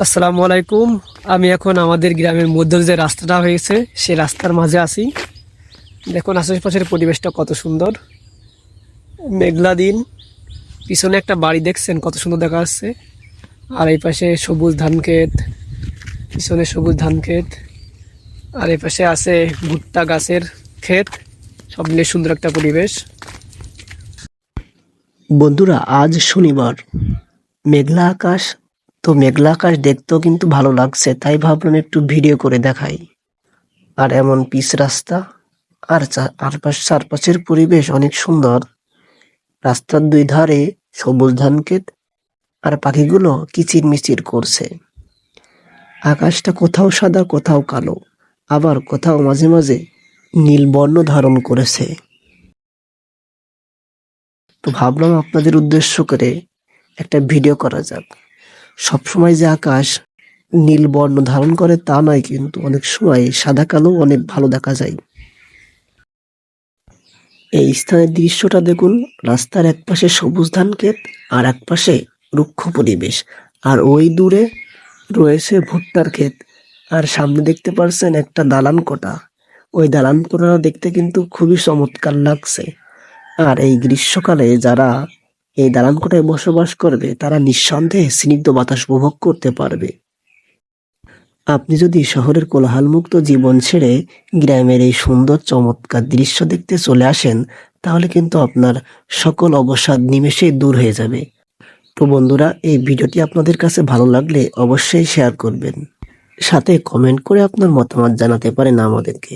আসসালামু আলাইকুম। আমি এখন আমাদের গ্রামের মধ্যে যে রাস্তাটা হয়েছে, সেই রাস্তার মাঝে আছি। দেখুন, আশেপাশের পরিবেশটা কত সুন্দর। মেঘলা দিন। পিছনে একটা বাড়ি দেখছেন, কত সুন্দর দেখা যাচ্ছে। আর এই পাশে সবুজ ধান ক্ষেত। পিছনে সবুজ ধান ক্ষেত। আর এই পাশে আছে ভুট্টা গাছের ক্ষেত। সব মিলে সুন্দর একটা পরিবেশ। বন্ধুরা, আজ শনিবার। মেঘলা আকাশ তো মেঘলা আকাশ দেখতেও কিন্তু ভালো লাগছে, তাই ভাবলাম একটু ভিডিও করে দেখাই। আর এমন পিচ রাস্তা, আর চা- আর পাশ- চারপাশের পরিবেশ অনেক সুন্দর। রাস্তার দুই ধারে সবুজ ধান ক্ষেত আর পাখিগুলো কিচির মিচির করছে। আকাশটা কোথাও সাদা, কোথাও কালো, আবার কোথাও মাঝে মাঝে নীল বর্ণ ধারণ করেছে। তো ভাবলাম আপনাদের উদ্দেশ্য করে একটা ভিডিও করা যাক। সবসময় যে আকাশ নীল বর্ণ ধারণ করে তা নয়, কিন্তু অনেক সময় সাদা কালো অনেক ভালো দেখা যায়। এই স্থানের দৃশ্যটা দেখুন, রাস্তার এক পাশে সবুজ ধান ক্ষেত আর এক পাশে রুক্ষ পরিবেশ। আর ওই দূরে রয়েছে ভুট্টার ক্ষেত। আর সামনে দেখতে পারছেন একটা দালান কোটা ওই দালান কোটা দেখতে কিন্তু খুবই চমৎকার লাগছে। আর এই গ্রীষ্মকালে যারা এই দালান কোঠায় বসবাস করবে, তারা নিঃসন্দেহে স্নিগ্ধ বাতাস উপভোগ করতে পারবে। আপনি যদি শহরের কোলাহলমুক্ত জীবন ছেড়ে গ্রামের এই সুন্দর চমৎকার দৃশ্য দেখতে চলে আসেন, তাহলে কিন্তু আপনার সকল অবসাদ নিমেষেই দূর হয়ে যাবে। তো বন্ধুরা, এই ভিডিওটি আপনাদের কাছে ভালো লাগলে অবশ্যই শেয়ার করবেন। সাথে কমেন্ট করে আপনার মতামত জানাতে পারেন আমাদেরকে।